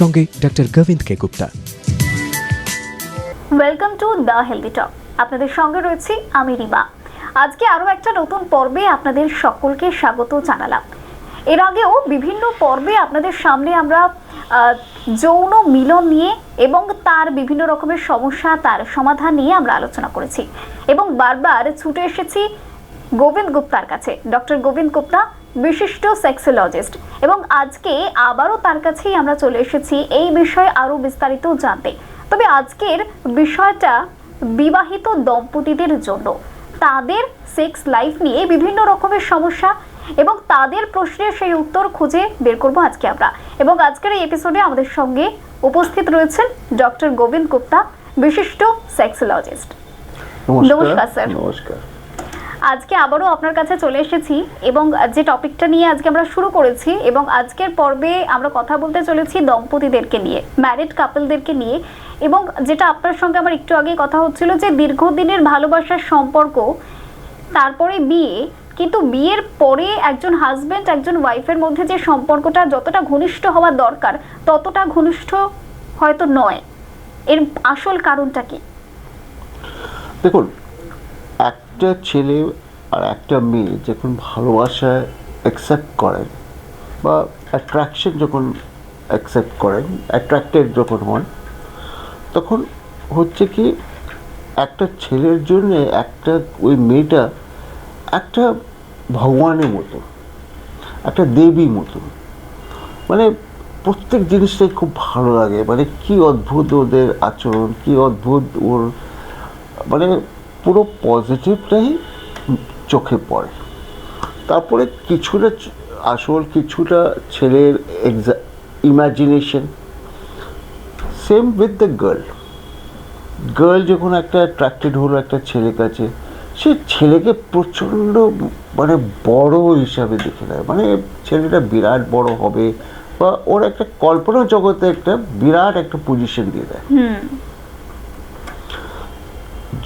সঙ্গে doctor Gobinda K Gupta. Welcome to the healthy talk আপনাদের সঙ্গে রয়েছি আমি রিমা। আজকে আরও একটা নতুন পর্বে আপনাদের সকলকে স্বাগত জানালাম। এর আগেও বিভিন্ন পর্বে আপনাদের সামনে আমরা যৌন মিলন নিয়ে এবং তার বিভিন্ন রকমের সমস্যা, তার সমাধান নিয়ে আমরা আলোচনা করেছি। এবং বারবার ছুটে এসেছি গোবিন্দ গুপ্তার কাছে। ডক্টর গোবিন্দ গুপ্তা বিশিষ্ট সেক্সোলজিস্ট এবং আজকে আবারও তার কাছেই আমরা চলে এসেছি এই বিষয়ে আরও বিস্তারিত জানতে। তবে আজকের বিষয়টা বিবাহিত দম্পতিদের জন্য। তাদের সেক্স লাইফ নিয়ে বিভিন্ন রকমের সমস্যা এবং তাদের প্রশ্নের সেই উত্তর খুঁজে বের করব আজকে আমরা। এবং আজকের এই এপিসোডে আমাদের সঙ্গে উপস্থিত রয়েছেন ডক্টর গোবিন্দ গুপ্তা বিশিষ্ট সেক্সোলজিস্ট নমস্কার, স্যার। নমস্কার। আজকে আবারও আপনার কাছে চলে এসেছি এবং যে টপিকটা নিয়ে আজকে আমরা শুরু করেছি এবং আজকের পর্বে আমরা কথা বলতে চলেছি দম্পতিদেরকে নিয়ে ম্যারিড কাপলদেরকে নিয়ে এবং যেটা আপনার সঙ্গে আমার একটু আগে কথা হচ্ছিল যে দীর্ঘদিনের ভালোবাসার সম্পর্ক, তারপরে বিয়ে, কিন্তু বিয়ের পরে একজন হাজবেন্ড একজন ওয়াইফের মধ্যে যে সম্পর্কটা যতটা ঘনিষ্ঠ হওয়া দরকার, ততটা ঘনিষ্ঠ হয়তো নয়। এর আসল কারণটা কি? দেখুন একটা ছেলে আর একটা মেয়ে যখন ভালোবাসা অ্যাকসেপ্ট করেন বা অ্যাট্রাকশন যখন অ্যাকসেপ্ট করেন অ্যাট্রাক্টেড যখন হন, তখন হচ্ছে কি একটা ছেলের জন্য একটা ওই মেয়েটা একটা ভগবানের মতো, একটা দেবী মতো। মানে প্রত্যেক জিনিসটাই খুব ভালো লাগে। মানে কি অদ্ভুত ওদের আচরণ, কি অদ্ভুত ওর মানে পুরো পজিটিভটাই চোখে পড়ে। তারপরে কিছুটা আসল কিছুটা ছেলের এক্সা imagination same with the girl girl যখন একটা অ্যাট্রাক্টেড হলো একটা ছেলের কাছে, সে ছেলেকে প্রচণ্ড মানে বড় হিসাবে দেখে নেয়। মানে ছেলেটা বিরাট বড় হবে বা ওর একটা কল্পনা জগতে একটা বিরাট একটা পজিশন দিয়ে দেয়।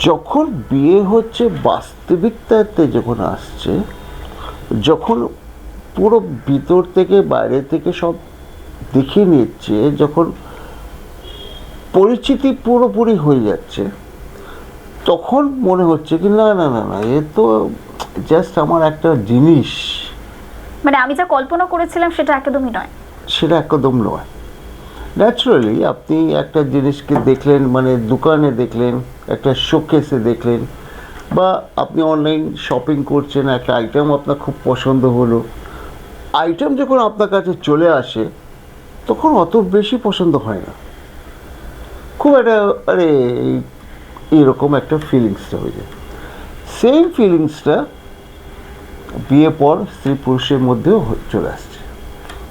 যখন বিয়ে হচ্ছে বাস্তবিকতাতে যখন আসছে যখন পুরো ভিতর থেকে বাইরে থেকে সব দেখে নিচ্ছে যখন পরিচিতি পুরোপুরি হয়ে যাচ্ছে তখন মনে হচ্ছে কি না না না না এ তো জাস্ট আমার একটা জিনিস। মানে আমি যা কল্পনা করেছিলাম সেটা একদমই নয়। সেটা একদম নয়। ন্যাচারালি আপনি একটা জিনিসকে দেখলেন মানে দোকানে দেখলেন, একটা শোকেসে দেখলেন, বা আপনি অনলাইন শপিং করছেন, একটা আইটেম আপনার খুব পছন্দ হলো। আইটেম যখন আপনার কাছে চলে আসে, তখন অত বেশি পছন্দ হয় না। খুব একটা, আরে এইরকম একটা ফিলিংসটা হয়ে যায়। সেম ফিলিংসটা বিয়ে পর স্ত্রী পুরুষের মধ্যেও চলে আসছে।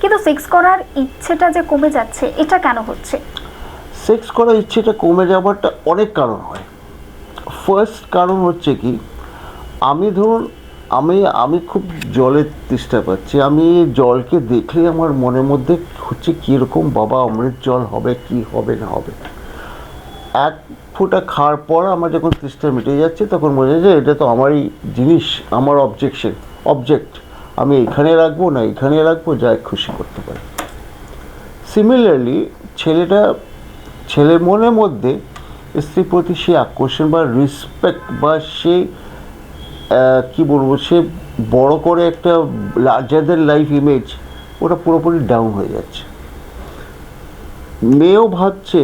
কিন্তু সেক্স করার ইচ্ছেটা যে কমে যাচ্ছে, এটা কেন হচ্ছে? সেক্স করার ইচ্ছেটা কমে যাওয়ারটা অনেক কারণ হয়। ফার্স্ট কারণ হচ্ছে কি, আমি ধরুন, আমি আমি খুব জলের তেষ্টা পাচ্ছি। আমি জলকে দেখলে আমার মনের মধ্যে হচ্ছে কীরকম, বাবা, অমৃত জল হবে কি হবে না হবে? এক ফোঁটা খাওয়ার পর আমার যখন তেষ্টা মিটে যাচ্ছে, তখন মনে হয় যে এটা তো আমারই জিনিস, আমার অবজেকশন অবজেক্ট আমি এখানে রাখব না এখানে রাখব যা খুশি করতে পারি। সিমিলারলি ছেলেটা, ছেলের মনের মধ্যে স্ত্রীর প্রতি সে আকর্ষণ বা রেসপেক্ট বা সে কী বলব, সে বড় করে একটা লার্জারদের লাইফ ইমেজ ওটা পুরোপুরি ডাউন হয়ে যাচ্ছে। মেয়েও ভাবছে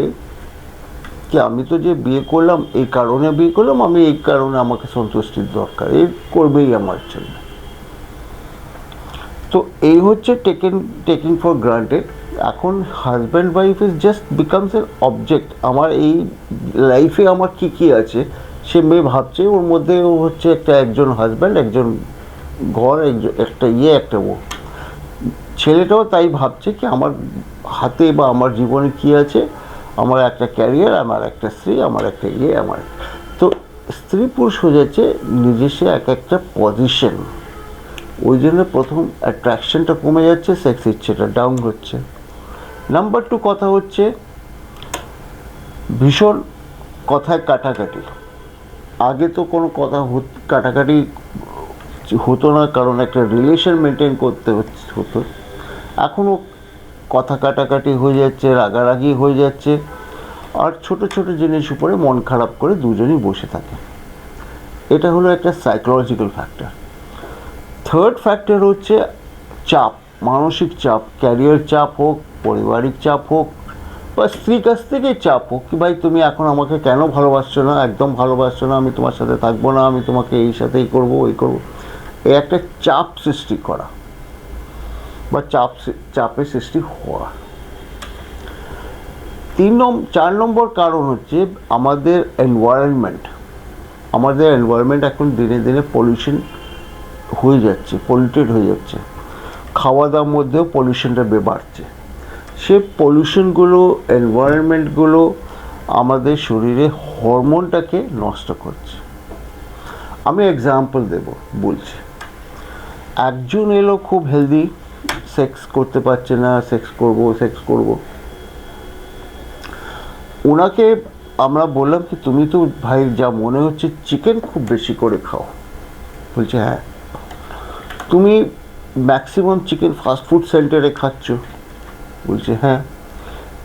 কি, আমি তো যে বিয়ে করলাম, এই কারণে বিয়ে করলাম, আমি এই কারণে আমাকে সন্তুষ্টির দরকার, এই করবেই আমার জন্য। তো এই হচ্ছে টেকেন টেকিং ফর গ্রান্টেড এখন husband wife is just becomes an object আমার এই লাইফে আমার কি কি আছে? সে মেয়ে ভাবছে, ওর মধ্যে ও হচ্ছে একটা একজন হাজব্যান্ড একজন ঘর, একজন, একটা ইয়ে একটা ও ছেলেটাও তাই ভাবছে কি আমার হাতে বা আমার জীবনে কি আছে? আমার একটা ক্যারিয়ার আমার একটা স্ত্রী, আমার একটা ইয়ে আমার। তো স্ত্রী পুরুষ হয়ে যাচ্ছে নিজস্ব এক একটা পজিশন ওই জন্য প্রথম অ্যাট্রাকশনটা কমে যাচ্ছে সেক্স ইচ্ছেটা ডাউন হচ্ছে। নাম্বার টু কথা হচ্ছে, ভীষণ কথায় কাটাকাটি। আগে তো কোনো কথা কাটাকাটি হতো না, কারণ একটা রিলেশন মেনটেন করতে হতো এখনও কথা কাটাকাটি হয়ে যাচ্ছে, রাগারাগি হয়ে যাচ্ছে, আর ছোট ছোট জিনিস উপরে মন খারাপ করে দুজনই বসে থাকে। এটা হলো একটা সাইকোলজিক্যাল ফ্যাক্টর থার্ড ফ্যাক্টর হচ্ছে চাপ, মানসিক চাপ ক্যারিয়ার চাপ হোক, পারিবারিক চাপ হোক, বা স্ত্রীর কাছ থেকে চাপ হোক কি ভাই তুমি এখন আমাকে কেন ভালোবাসছো না, একদম ভালোবাসছো না, আমি তোমার সাথে থাকব না, আমি তোমাকে এই সাথেই করব, ওই করব। এই একটা চাপ সৃষ্টি করা, বা চাপ চাপের সৃষ্টি হওয়া। তিন নম্বর চার নম্বর কারণ হচ্ছে আমাদের এনভায়রনমেন্ট আমাদের এনভায়রনমেন্ট এখন দিনে দিনে পলিউশন হয়ে যাচ্ছে পলিউটেড হয়ে যাচ্ছে। খাওয়া দাওয়ার মধ্যেও পলিউশনটা বাড়ছে। সে পলিউশনগুলো এনভায়রনমেন্টগুলো আমাদের শরীরে হরমোনটাকে নষ্ট করছে। আমি এক্সাম্পল দেব, বলছি। একজন এলো খুব হেলদি সেক্স করতে পারছে না সেক্স করব সেক্স করব। ওনাকে আমরা বললাম কি, তুমি তো ভাই যা মনে হচ্ছে চিকেন খুব বেশি করে খাও। বলছে হ্যাঁ। তুমি ম্যাক্সিমাম চিকেন ফাস্ট ফুড সেন্টারে খাচ্ছ। বলছে হ্যাঁ।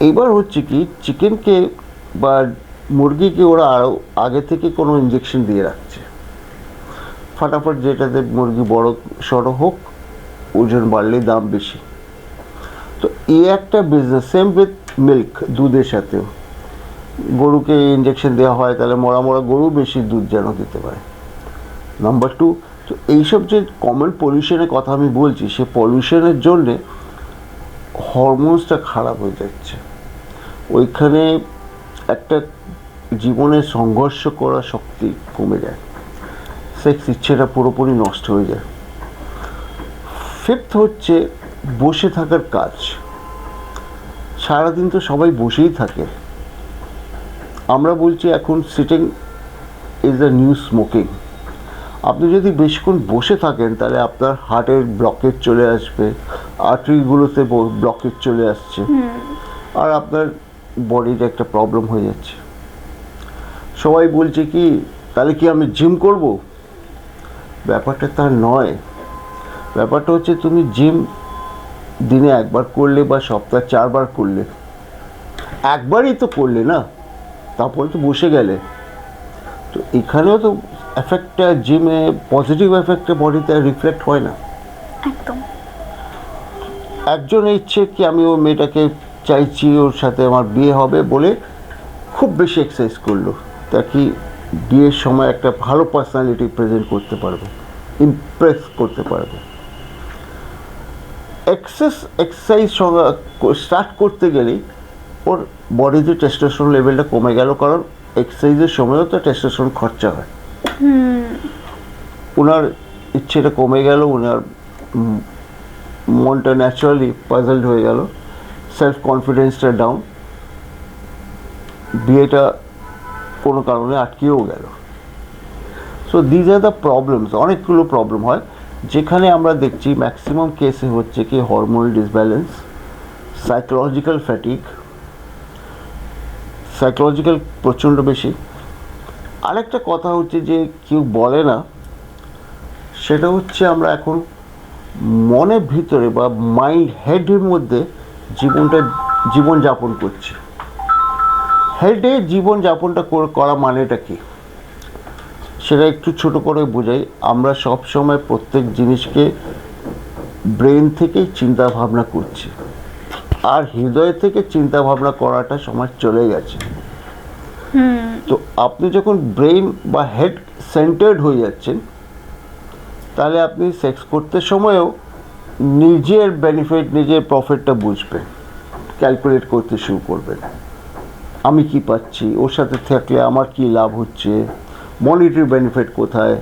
এইবার হচ্ছে কি চিকেনকে বা মুরগিকে ওরা আরও আগে থেকে কোনো ইঞ্জেকশন দিয়ে রাখছে। ফাটাফাট যেটাতে মুরগি বড়, সড়ো হোক, ওজন বাড়লে দাম বেশি। তো এই একটা বিজনেস সেম উইথ মিল্ক দুধের সাথেও। গরুকে ইঞ্জেকশন দেওয়া হয়, তাহলে মরা মরা গরু বেশি দুধ যেন দিতে পারে। নাম্বার টু তো এইসব যে কমন পলিউশনের কথা আমি বলছি, সে পলিউশনের জন্যে হরমোনসটা খারাপ হয়ে যাচ্ছে। ওইখানে একটা জীবনে সংঘর্ষ করার শক্তি কমে যায়। সেক্স ইচ্ছেটা পুরোপুরি নষ্ট হয়ে যায়। ফিফথ হচ্ছে বসে থাকার কাজ। সারাদিন তো সবাই বসেই থাকে। আমরা বলছি এখন sitting is the new smoking আপনি যদি বেশিক্ষণ বসে থাকেন তাহলে আপনার হার্টের ব্লকেজ চলে আসবে আর্টারিগুলোতে ব্লকেজ চলে আসছে। আর আপনার বডির একটা প্রবলেম হয়ে যাচ্ছে। সবাই বলছে কি তাহলে কি আমি জিম করব? ব্যাপারটা তার নয়। ব্যাপারটা হচ্ছে তুমি জিম দিনে একবার করলে বা সপ্তাহে চারবার করলে একবারই তো করলে না তারপরে তো বসে গেলে। তো এখানেও তো এফেক্টটা জিমে পজিটিভ এফেক্টটা বডিতে রিফ্লেক্ট হয় না। একদম। একজন ইচ্ছে কি আমি ও মেয়েটাকে চাইছি ওর সাথে আমার বিয়ে হবে বলে খুব বেশি এক্সারসাইজ করল। তা কি বিয়ের সময় একটা ভালো পার্সোনালিটি প্রেজেন্ট করতে পারবে? ইমপ্রেস করতে পারবে। এক্সেস এক্সারসাইজ স্টার্ট করতে গেলেই ওর বডিতে টেস্টোস্টেরন লেভেলটা কমে গেল। কারণ এক্সারসাইজের সময়ও তো টেস্টোস্টেরন খরচা হয়। ওনার ইচ্ছেটা কমে গেল ওনার মনটা ন্যাচারালি পাজলড হয়ে গেল সেলফ কনফিডেন্সটা ডাউন বিয়েটা কোনো কারণে আটকেও গেল। So these are the problems অনেকগুলো প্রবলেম হয়। যেখানে আমরা দেখছি ম্যাক্সিমাম কেসে হচ্ছে কি hormonal disbalance psychological fatigue psychological প্রচণ্ড বেশি আরেকটা কথা হচ্ছে যে কেউ বলে না, সেটা হচ্ছে আমরা এখন মনের ভিতরে বা মাইন্ড হেডের মধ্যে জীবনটা, জীবনযাপন করছি। হেডে জীবনযাপনটা কর- মানেটা কি? সেটা একটু ছোট করে বোঝাই। আমরা সব সময় প্রত্যেক জিনিসকে ব্রেন থেকেই চিন্তা ভাবনা করছি। আর হৃদয় থেকে চিন্তা ভাবনা করাটা সমাজ চলে গেছে। তো আপনি যখন ব্রেন বা হেড সেন্টার্ড হয়ে যাচ্ছেন, তাহলে আপনি সেক্স করতে সময়ও নিজের বেনিফিট, নিজের প্রফিটটা বুঝবেন, ক্যালকুলেট করতে শুরু করবেন। আমি কি পাচ্ছি, ওর সাথে থাকলে আমার কি লাভ হচ্ছে, মনিটারি বেনিফিট কোথায়,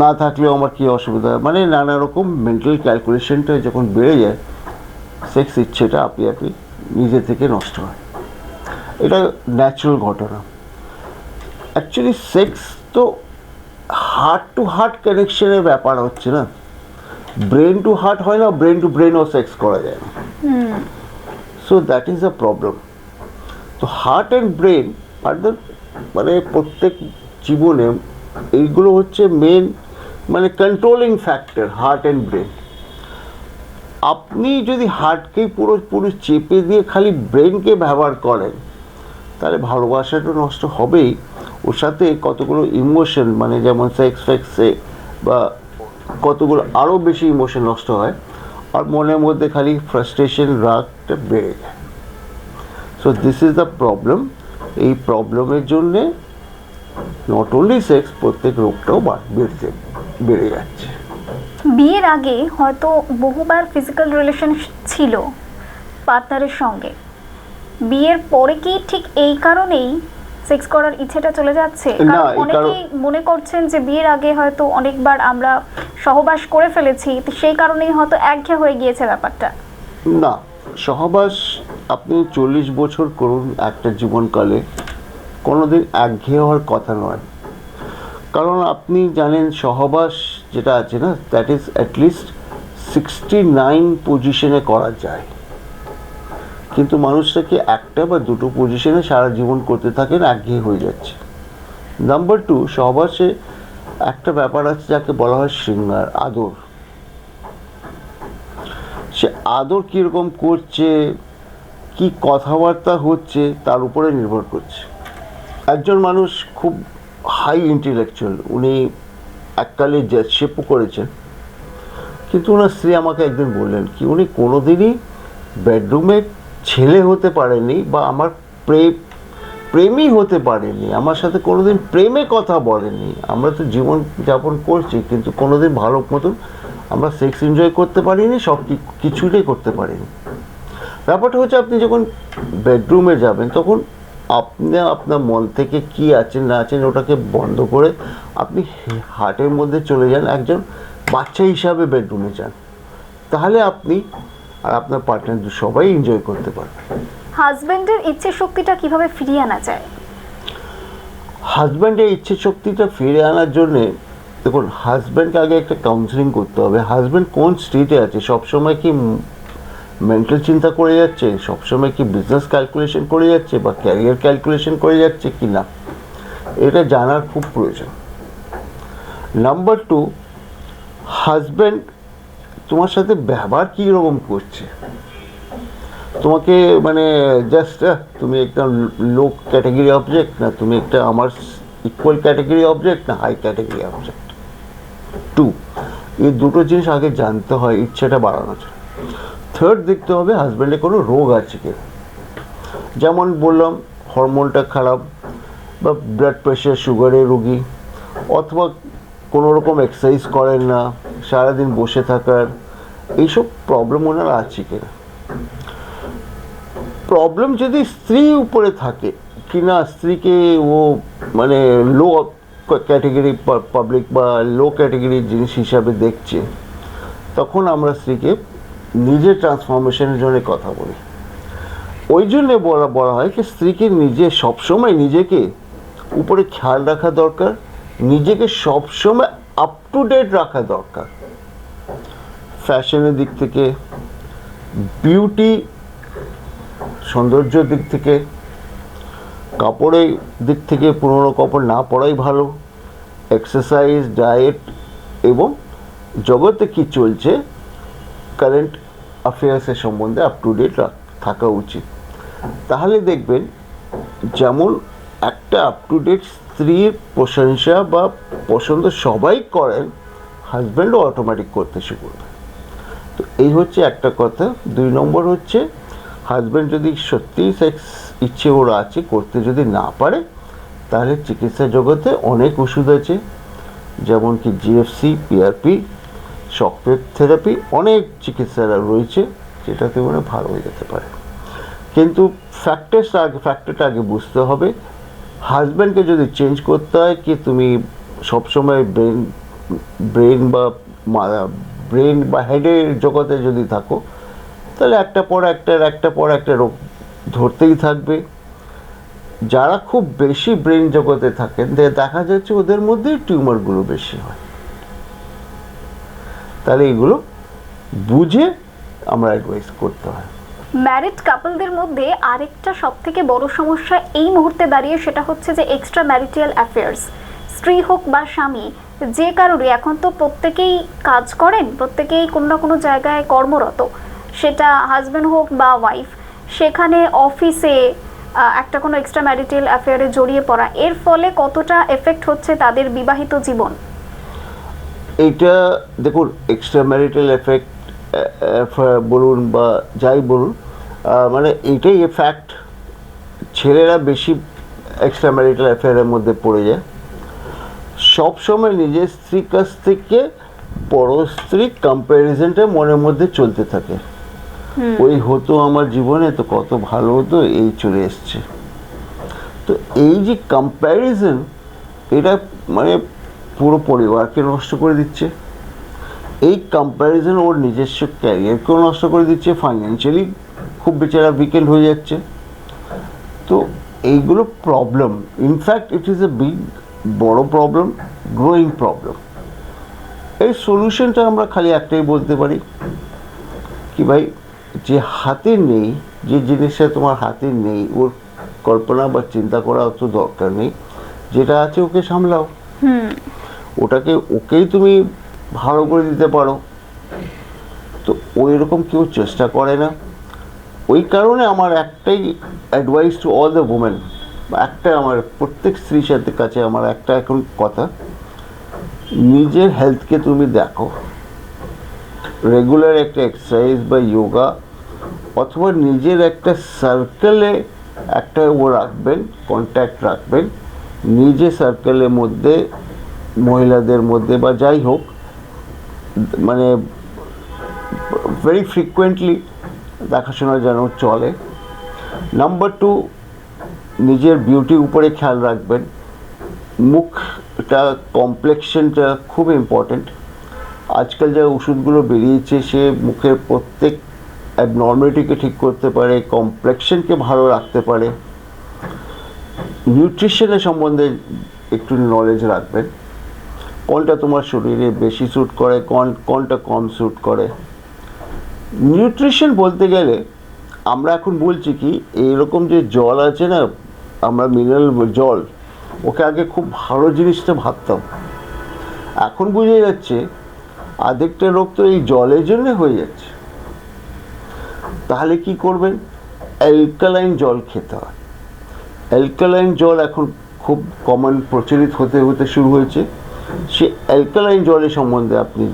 না থাকলেও আমার কি অসুবিধা মানে নানা রকম মেন্টাল ক্যালকুলেশনটা যখন বেড়ে যায়, সেক্স ইচ্ছেটা আপনি আপনি নিজে থেকে নষ্ট হয়। এটা ন্যাচারাল ঘটনা। অ্যাকচুয়ালি সেক্স তো হার্ট টু হার্ট কানেকশনের ব্যাপার হচ্ছে না। ব্রেন টু হার্ট হয় না ব্রেন টু ব্রেনও সেক্স করা যায় না। So that is a problem তো হার্ট অ্যান্ড ব্রেন আর মানে প্রত্যেক জীবনে এইগুলো হচ্ছে মেন মানে controlling factor heart and brain আপনি যদি হার্টকে পুরো পুরো চেপে দিয়ে খালি ব্রেনকে ব্যবহার করেন তাহলে ভালোবাসাটা নষ্ট হবেই। ওর সাথে কতগুলো ইমোশন মানে যেমন সেক্স ফেক্সে বা কতগুলো আরও বেশি ইমোশন নষ্ট হয়, আর মনের মধ্যে খালি ফ্রাস্ট্রেশন রাগটা বেড়ে যায়। So this is the problem এই প্রবলেমের জন্যে নট অনলি সেক্স প্রত্যেক রোগটাও বাড়- বেড়ে বেড়ে যাচ্ছে। বিয়ের আগে হয়তো বহুবার ফিজিক্যাল রিলেশন ছিল পার্টনারের সঙ্গে। বিয়ের পরে কি ঠিক এই কারণেই সেক্স করার ইচ্ছেটা চলে যাচ্ছে? কারণ অনেকেই মনে করছেন যে বিয়ের আগে হয়তো অনেকবার আমরা সহবাস করে ফেলেছি সেই কারণেই হয়তো একঘেয়ে হয়ে গিয়েছে ব্যাপারটা। না সহবাস আপনি চল্লিশ বছর করুন একটা জীবনকালে কোনোদিন একঘেয়ে হওয়ার কথা নয়। কারণ আপনি জানেন সহবাস যেটা আছে না that is at least sixty nine পজিশনে করা যায়। কিন্তু মানুষটাকে একটা বা দুটো পজিশনে সারা জীবন করতে থাকেন, একঘেয়ে হয়ে যাচ্ছে। নাম্বার টু সহবাসে একটা ব্যাপার আছে যাকে বলা হয় শৃঙ্গার, আদর। সে আদর কীরকম করছে, কি কথাবার্তা হচ্ছে, তার উপরে নির্ভর করছে। একজন মানুষ খুব হাই ইন্টেলেকচুয়াল উনি এককালে জজশেপও করেছেন। কিন্তু ওনার স্ত্রী আমাকে একদিন বললেন কি, উনি কোনোদিনই বেডরুমে ছেলে হতে পারেনি বা আমার প্রেম প্রেমই হতে পারেনি, আমার সাথে কোনোদিন প্রেমে কথা বলেনি। আমরা তো জীবন যাপন করছি, কিন্তু কোনোদিন ভালো মতন আমরা সেক্স এনজয় করতে পারিনি, সব কিছুটাই করতে পারিনি। ব্যাপারটা হচ্ছে আপনি যখন বেডরুমে যাবেন, তখন আপনি, আপনার মন থেকে কি আছেন না আছেন ওটাকে বন্ধ করে আপনি হার্টের মধ্যে চলে যান, একজন বাচ্চা হিসাবে বেডরুমে যান। তাহলে আপনি আর আপনার পার্টনার সবাই এনজয় করতে পারবেন হাজবেন্ডের ইচ্ছে শক্তিটা কীভাবে ফিরিয়ে আনা যায়? হাজব্যান্ডের ইচ্ছে শক্তিটা ফিরে আনার জন্যে দেখুন হাজব্যান্ডকে আগে একটা কাউন্সিলিং করতে হবে। হাজব্যান্ড কোন স্টেটে আছে? সবসময় কি মেন্টাল চিন্তা করে যাচ্ছে? সবসময় কি বিজনেস ক্যালকুলেশন করে যাচ্ছে বা ক্যারিয়ার ক্যালকুলেশন করে যাচ্ছে কি না? এটা জানার খুব প্রয়োজন। নাম্বার টু হাজব্যান্ড তোমার সাথে ব্যবহার কী রকম করছে? তোমাকে মানে জাস্ট তুমি একটা লো ক্যাটাগরি অবজেক্ট না, তুমি একটা আমার ইকুয়াল ক্যাটাগরি অবজেক্ট না হাই ক্যাটাগরি অবজেক্ট টু এই দুটো জিনিস আগে জানতে হয়, ইচ্ছেটা বাড়ানোর জন্য। থার্ড দেখতে হবে হাজব্যান্ডের কোনো রোগ আছে কি যেমন বললাম হরমোনটা খারাপ বা ব্লাড প্রেশার সুগারের রোগী, অথবা কোনো রকম এক্সারসাইজ করেন না সারাদিন বসে থাকার, এইসব প্রবলেম ওনার আছে কিনা? প্রবলেম যদি স্ত্রী উপরে থাকে কি না স্ত্রীকে ও মানে লো ক্যাটেগরি পাবলিক বা লো ক্যাটেগরির জিনিস হিসাবে দেখছে, তখন আমরা স্ত্রীকে নিজের ট্রান্সফরমেশনের জন্য কথা বলি। ওই জন্যে বলা বলা হয় কি স্ত্রীকে নিজে সবসময় নিজেকে উপরে খেয়াল রাখা দরকার, নিজেকে সবসময় আপ টু ডেট রাখা দরকার। ফ্যাশনের দিক থেকে বিউটি সৌন্দর্যের দিক থেকে, কাপড়ের দিক থেকে পুরনো কাপড় না পরাই ভালো। এক্সারসাইজ ডায়েট এবং জগতে কি চলছে কারেন্ট অ্যাফেয়ার্সের সম্বন্ধে আপ টু ডেট থাকা উচিত। তাহলে দেখবেন, যেমন একটা আপ টু ডেট স্ত্রীর প্রশংসা বা পছন্দ সবাই করেন হাজব্যান্ডও অটোমেটিক করতে করবে তো এই হচ্ছে একটা কথা। দুই নম্বর হচ্ছে হাজব্যান্ড যদি সত্যিই সেক্স ইচ্ছে ওর আছে, করতে যদি না পারে, তাহলে চিকিৎসা জগতে অনেক ওষুধ আছে, যেমন কি জিএফসি পিআরপি শকওয়েভ থেরাপি অনেক চিকিৎসারা রয়েছে, যেটাতে মানে ভালো হয়ে যেতে পারে। কিন্তু ফ্যাক্টরটা আগে ফ্যাক্টরটা আগে বুঝতে হবে। হাজব্যান্ডকে যদি চেঞ্জ করতে হয়, কি তুমি সবসময় ব্রেন ব্রেন বা ব্রেন বা হেডের জগতে যদি থাকো, তাহলে একটা পর একটা একটা পর একটা রোগ ধরতেই থাকবে। যারা খুব বেশি ব্রেন জগতে থাকেন দেখা যাচ্ছে ওদের মধ্যেই টিউমারগুলো বেশি হয়। তাহলে এগুলো বুঝে আমরা অ্যাডভাইস করতে হয়। ম্যারিড কাপলদের মধ্যে আরেকটা সব থেকে বড় সমস্যা এই মুহূর্তে দাঁড়িয়ে সেটা হচ্ছে যে এক্সট্রা ম্যারিটাল অ্যাফেয়ার্স স্ত্রী হোক বা স্বামী যে কারণে এখন তো প্রত্যেকেই কাজ করেন, প্রত্যেকেই কোনো না কোনো জায়গায় কর্মরত। সেটা হাজব্যান্ড হোক বা ওয়াইফ সেখানে অফিসে একটা কোনো এক্সট্রা ম্যারিটাল অ্যাফেয়ারে জড়িয়ে পড়া। এর ফলে কতটা এফেক্ট হচ্ছে তাদের বিবাহিত জীবন? এইটা দেখুন এক্সট্রা ম্যারিটাল এফেক্ট বলুন বা যাই বলুন মানে এইটাই ফ্যাক্ট ছেলেরা বেশি এক্সট্রা ম্যারিটাল অ্যাফেয়ারের মধ্যে পড়ে যায়। সবসময় নিজের স্ত্রীর কাছ থেকে পর স্ত্রী কম্প্যারিজনটা মনের মধ্যে চলতে থাকে। ওই হতো আমার জীবনে তো কত ভালো হতো এই চলে এসছে। তো এই যে কম্প্যারিজন এটা মানে পুরো পরিবারকে নষ্ট করে দিচ্ছে। এই কম্প্যারিজন ওর নিজস্ব ক্যারিয়ারকেও নষ্ট করে দিচ্ছে ফাইন্যান্সিয়ালি খুব বেচারা উইকেন্ড হয়ে যাচ্ছে। তো এইগুলো problem in fact it is a big বড় প্রবলেম গ্রোয়িং প্রবলেম এই সলিউশনটা আমরা খালি একটাই বলতে পারি কি ভাই? যে হাতে নেই যে জিনিসটা তোমার হাতে নেই ওর কল্পনা বা চিন্তা করা অত দরকার নেই যেটা আছে ওকে সামলাও। হুম। ওটাকে ওকেই তুমি ভালো করে দিতে পারো। তো ওই রকম কেউ চেষ্টা করে না। ওই কারণে আমার একটাই advice to all the women একটা আমার প্রত্যেক স্ত্রীর সাথে কাছে আমার একটা এখন কথা, নিজের হেলথকে তুমি দেখো। রেগুলার একটা এক্সারসাইজ বা যোগা অথবা নিজের একটা সার্কেলে একটা ও রাখবেন কন্ট্যাক্ট রাখবেন। নিজে সার্কেলের মধ্যে, মহিলাদের মধ্যে বা যাই হোক মানে ভেরি ফ্রিকুয়েন্টলি দেখাশোনা যেন চলে। নাম্বার টু নিজের বিউটির উপরে খেয়াল রাখবেন। মুখটা কমপ্লেক্সনটা খুব ইম্পর্টেন্ট আজকাল যা ওষুধগুলো বেরিয়েছে, সে মুখের প্রত্যেক অ্যাবনর্মালিটিকে ঠিক করতে পারে কমপ্লেক্সনকে ভালো রাখতে পারে। নিউট্রিশনের সম্বন্ধে একটু নলেজ রাখবেন। কোনটা তোমার শরীরে বেশি স্যুট করে, কোন, কোনটা কম স্যুট করে। নিউট্রিশন বলতে গেলে, আমরা এখন বলছি কি এইরকম যে জল আছে না আমরা মিনারেল জল, ওকে আগে খুব ভালো জিনিসটা ভাবতাম। এখন বুঝে যাচ্ছে আধেকটা রোগ তো এই জলের জন্য হয়ে যাচ্ছে। তাহলে কি করবেন? অ্যালকালাইন জল খেতে হয়। অ্যালকালাইন জল এখন খুব কমন প্রচলিত হতে হতে শুরু হয়েছে। সে অ্যালকালাইন জলের সম্বন্ধে আপনি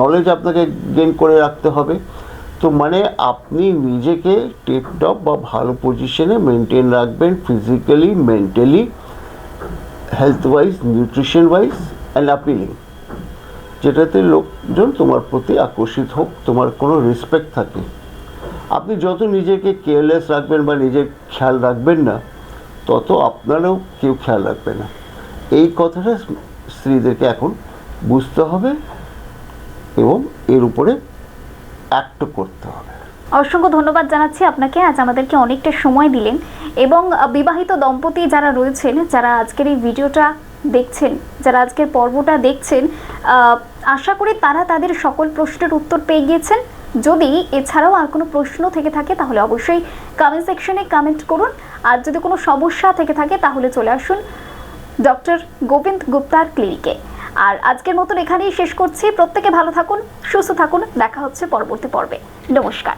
নলেজ আপনাকে গেন করে রাখতে হবে। তো মানে আপনি নিজেকে টিপটপ বা ভালো পজিশনে মেনটেন রাখবেন physically mentally health wise nutrition wise and appealing যেটাতে লোকজন তোমার প্রতি আকর্ষিত হোক, তোমার কোনো রেসপেক্ট থাকে। আপনি যত নিজেকে কেয়ারলেস রাখবেন বা নিজের খেয়াল রাখবেন না, তত আপনারও কেউ খেয়াল রাখবে না। এই কথাটা স্ত্রীদেরকে এখন বুঝতে হবে এবং এর উপরে অ্যাক্ট করতে হবে। অসংখ্য ধন্যবাদ জানাচ্ছি আপনাকে। আজ আমাদেরকে অনেকটা সময় দিলেন এবং বিবাহিত দম্পতি যারা রয়েছেন, যারা আজকের এই ভিডিওটা দেখছেন, যারা আজকের পর্বটা দেখছেন আশা করি তারা তাদের সকল প্রশ্নের উত্তর পেয়ে গিয়েছেন। যদি এছাড়াও আর কোনো প্রশ্ন থেকে থাকে, তাহলে অবশ্যই কমেন্ট সেকশনে কমেন্ট করুন। আর যদি কোনো সমস্যা থেকে থাকে, তাহলে চলে আসুন ডক্টর গোবিন্দ গুপ্তার ক্লিনিকে আর আজকের মতন এখানেই শেষ করছি। প্রত্যেকে ভালো থাকুন, সুস্থ থাকুন। দেখা হচ্ছে পরবর্তী পর্বে। নমস্কার।